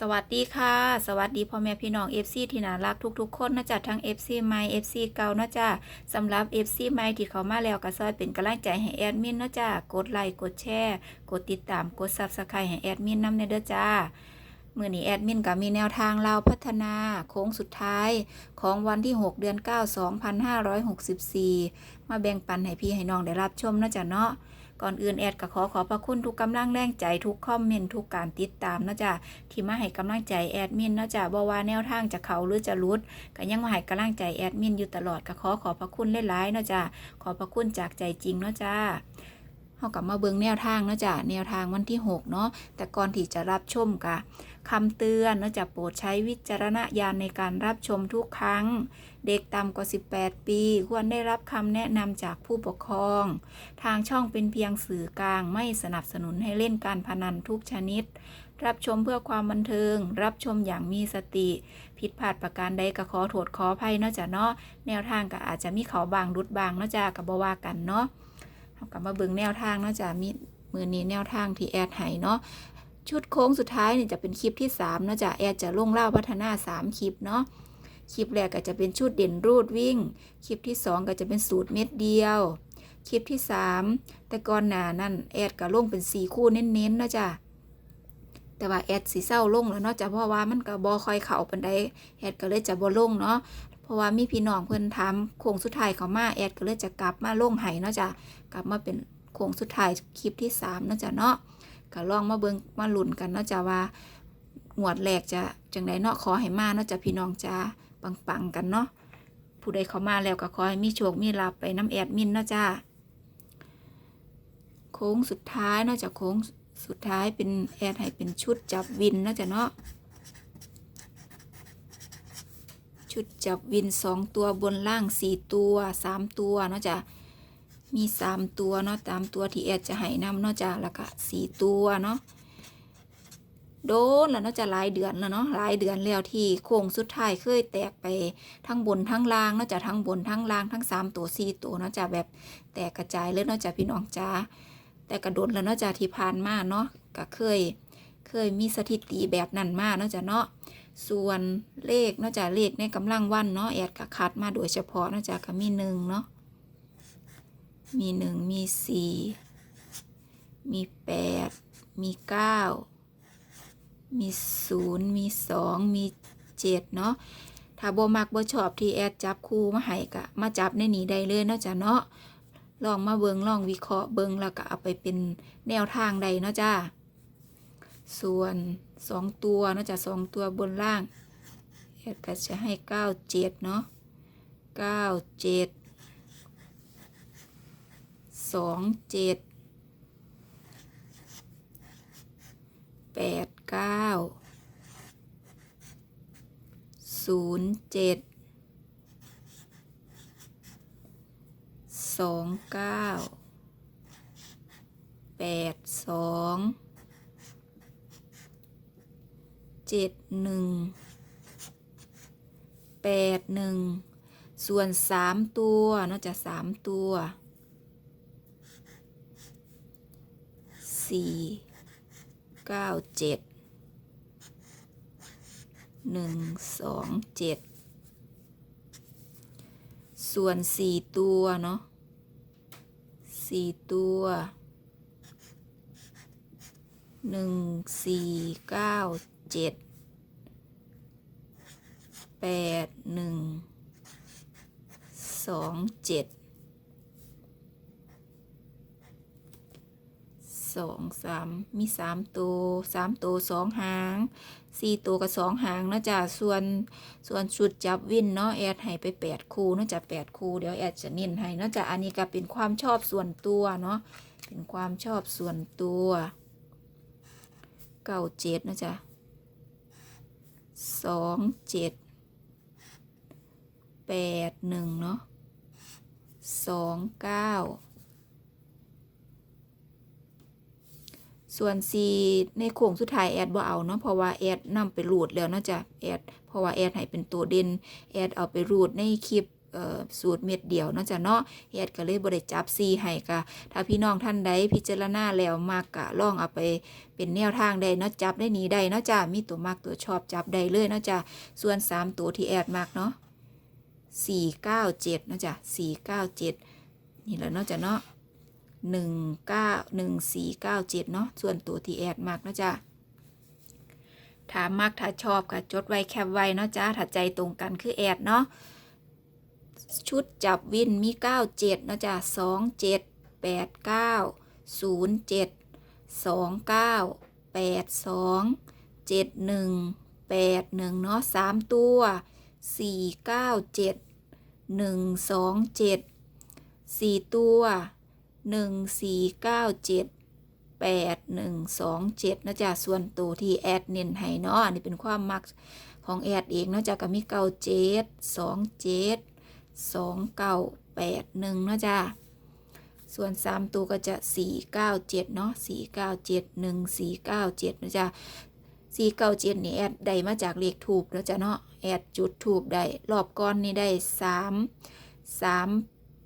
สวัสดีค่ะ สวัสดีพ่อแม่พี่น้อง FC ที่น่ารักทุกๆคนนะจ๊ะทั้ง FC ใหม่ FC เก่านะจ๊ะสำหรับ FC ใหม่ที่เขามาแล้วก็ซอยเป็นกำลังใจให้แอดมินนะจ๊ะกดไลค์กดแชร์กดติดตามกด Subscribe ให้แอดมินนำในเด้อจ้ามื่อนี้แอดมินก็มีแนวทางเราพัฒนาโค้งสุดท้ายของวันที่ 6 เดือน 9 2564 มาแบ่งปันให้พี่ให้น้องได้รับชมนะจ๊ะเนาะ ก่อนอื่นแอดก็ขอขอบพระคุณทุกกำลังแรงใจทุกคอมเมนต์ทุกการติดตามนะจ๊ะที่มาให้กำลังใจแอดมินเนาะจ้ะบ่ว่าแนวทางจะเขาหรือจะรุดก็ยังมาให้กำลังใจแอดมินอยู่ตลอดก็ขอขอบพระคุณหลายๆเนาะจ้ะขอบพระคุณจากใจจริงเนาะจ้า เฮากลับมาเบิ่งแนวทางเนาะจ้ะแนวทางวันที่ 6 เนาะแต่ก่อนที่จะรับชมกะคำเตือนเนาะจ้ะโปรดใช้วิจารณญาณในการรับชมทุกครั้ง เด็กต่ำกว่า 18 ปี ควรได้รับคำแนะนำจากผู้ปกครอง ทางช่องเป็นเพียงสื่อกลางไม่สนับสนุนให้เล่นการพนันทุกชนิด รับชมเพื่อความบันเทิง รับชมอย่างมีสติ ผิดพลาดประการใดก็ขอโทษขออภัยเนาะจ้ะเนาะแนวทางก็อาจจะมีเขาบางรุดบางเนาะจ้ะกับ่ว่ากันเนาะ เอากลับมาเบิ่งแนวทางเนาะจ้ะมีมือนี้แนวทางที่แอดให้เนาะชุดโค้งสุดท้ายเนี่ยจะเป็นคลิปที่3เนาะจ้ะแอดจะลงเล่าพัฒนา 3 คลิปเนาะคลิปแรกก็จะเป็นชุดเด่นรูดวิ่ง คลิปที่ 2 ก็จะเป็นสูตรเม็ดเดียว คลิปที่ 3 แต่ก่อนหน้านั่นแอดก็ลงเป็น 4 คู่เน้นๆเนาะจ้ะแต่ว่าแอดสีเศร้าลงแล้วเนาะจ้ะเพราะว่ามันก็บ่ค่อยเข้าปานใดแอดก็เลยจะบ่ลงเนาะ ราะว่ามีพี่น้องเพิ่อนถามโค้งสุดท้ายเขามาแอดก็เลยจะกลับมาลงให้เนาะจ้ะกลับมาเป็นโค้งสุดท้ายคลิปที่3เนาะจ้ะเนาะก็ลองมาเบิ่งมาลุ้นกันเนาะจ้ะว่าหวดแรกจะจังไดเนาะขอให้มาเนาะจ้ะพี่น้องจ้าปังๆกันเนาะผู้ใดเข้ามาแล้วก็ขอให้มีโชคมีลาภไปน้ำแอดมินเนาะจ้าโค้งสุดท้ายเนาะจ้ะโค้งสุดท้ายเป็นแอดให้เป็นชุดจับวินเนาะจ๊ะเนาะ ชุดจับวินสองตัวบนล่างสี่ตัวสามตัวเนาะจ๊ะมีสามตัวเนาะตามตัวที่แอดจะให้นำเนาะจ๊ะแล้วก็สี่ตัวเนาะโดนแล้วเนาะจะหลายเดือนแล้วเนาะหลายเดือนแล้วที่โค้งสุดท้ายเคยแตกไปทั้งบนทั้งล่างเนาะจะทั้งบนทั้งล่างทั้งสามตัวสี่ตัวเนาะจะแบบแตกกระจายเลยเนาะจะพี่น้องจ้าแต่กระโดดแล้วเนาะจ้ะที่ผ่านมาเนาะก็เคย เคยมีสถิติแบบนั้นมาเนาะจ้ะเนาะส่วนเลขเนาะจ้ะเลขในกำลังวันเนาะแอดก็คัดมาโดยเฉพาะเนาะจ้ะก็มีหนึ่งเนาะมีหนึ่งมีสี่มีแปดมีเก้ามีศูนย์มีสองมีเจ็ดเนาะถ้าโบมักโบชอบที่แอดจับคู่มาให้ก็มาจับในนี้ได้เลยเนาะจ้ะเนาะลองมาเบิงลองวิเคราะห์เบิงแล้วก็เอาไปเป็นแนวทางใดเนาะจ้า ส่วนสองตัวเนาะจ้ะสองตัวบนล่างแอดก็จะให้เก้าเจ็ดเนาะเก้าเจ็ดสองเจ็ดแปดเก้าศูนย์เจ็ดสองเก้าแปดสอง เจ็ดหนึ่งแปดหนึ่งส่วนสามตัวนอกจากสามตัวสี่เก้าเจ็ดหนึ่งสองเจ็ดส่วนสี่ตัวเนาะสี่ตัวหนึ่งสี่เก้า เจ็ดแปดหนึ่งสองเจ็ดสองสามมีสามตัวสามตัวสองหางสี่ตัวกับสองหางนะจ้ะส่วนส่วนชุดจับวินเนาะแอดให้ไปแปดคู่นะจ๊ะแปดคู่เดี๋ยวแอดจะเน้นให้นะจ๊ะอันนี้ก็เป็นความชอบส่วนตัวเนาะเป็นความชอบส่วนตัวเก้าเจ็ดนะจ๊ะ สองเจ็ดแปดหนึ่งเนาะสองเก้าส่วนสีในโค้งสุดท้ายแอดบ่เอาเนาะเพราะว่าแอดนำไปรูดแล้วเนาะจ้ะแอดเพราะว่าแอดให้เป็นตัวเด่นแอดเอาไปรูดในคลิป สูตรเม็ดเดียวเนาะจ้ะเนาะแอดก็เลยบ่ได้จับซีให้ก็ถ้าพี่น้องท่านใดพิจารณาแล้วมากกะลองเอาไปเป็นแนวทางได้เนาะจับได้หนีได้เนาะจ้ะมีตัวมักตัวชอบจับได้เลยเนาะจ้ะส่วน 3 ตัวที่แอดมักเนาะ497เนาะจ้ะ497 นี่แหละเนาะจ้ะเนาะ19 1497เนาะส่วนตัวที่แอดมักเนาะจ้ะถามักถ้าชอบก็จดไว้แคปไว้เนาะจ้าถ้าใจตรงกันคือแอดเนาะ ชุดจับวินมี 97นะจ้า27 89 07 29 82 71 81เนาะ3ตัว 497 127 4 ตัว 1497แปดหนึ่งสองเจ็ดนะจ๊ะส่วนตัวที่แอดเน้นให้เนาะอันนี้เป็นความมักของแอดเองเนาะจ๊ะก็มีเก้าเจ็ด สองเจ็ดสองเก้าแปดหนึ่งเนาะจ๊ะส่วนสามตัวก็จะสี่เก้าเจ็ดเนาะสี่เก้าเจ็ดหนึ่งสี่เก้าเจ็ดนะจ๊ะสี่เก้าเจ็ดนี่แอดได้มาจากเลขถูกนะจ๊ะเนาะแอดจุดถูกได้รอบก้อนนี่ได้สามสาม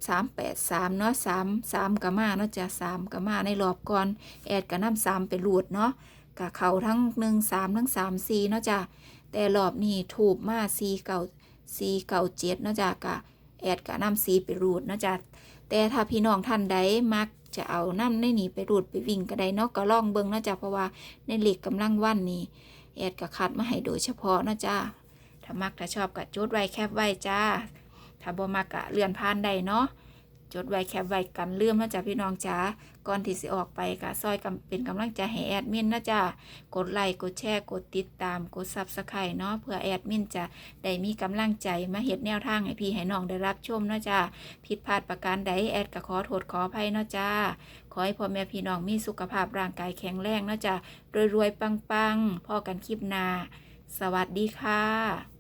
สามแปดสามเนาะสามสามกะมาเนาะจ๊ะสามกะมาในรอบก่อน แอดกับน้ำสามไปรูดเนาะกะเขาทั้งหนึ่งสามทั้งสามสี่เนาะจ้ะแต่รอบนี้ถูกมาสี่เก่าสี่เก่าเจ็ดเนาะจ้ะกะ แอดกับน้ำสีไปรูดนะจ๊ะแต่ถ้าพี่น้องท่านใดมักจะเอาน้ำในนี่ไปรูดไปวิ่งก็ได้เนาะก็ลองเบิ้งนะจ๊ะเพราะว่าในเหล็กกำลังวันนี้แอดกับคัดมาให้โดยเฉพาะนะจ้ะถ้ามักถ้าชอบก็จดไว้แคบไว้จ้าถ้าบ่มักก็เลื่อนผ่านได้เนาะ จดไว้แคปไว้กันเลื่อมนาะจ้ะพี่น้องจ้าก่อนที่สิออกไปก็ซอยเป็นกำลังใจให้แอดมินนะจ๊ะกดไลค์กดแชร์กดติดตามกดซับสไครต์เนาะเพื่อแอดมินจะได้มีกำลังใจมาเฮ็ดแนวทางให้พี่ให้น้องได้รับชมนาะจ้ะผิดพลาดประการใดแอดก็ขอโทษขออภัยนาะจ้าขอให้พ่อแม่พี่น้องมีสุขภาพร่างกายแข็งแรงนาะจ้ะรวยๆปังๆพ่อกันคลิปหน้าสวัสดีค่ะ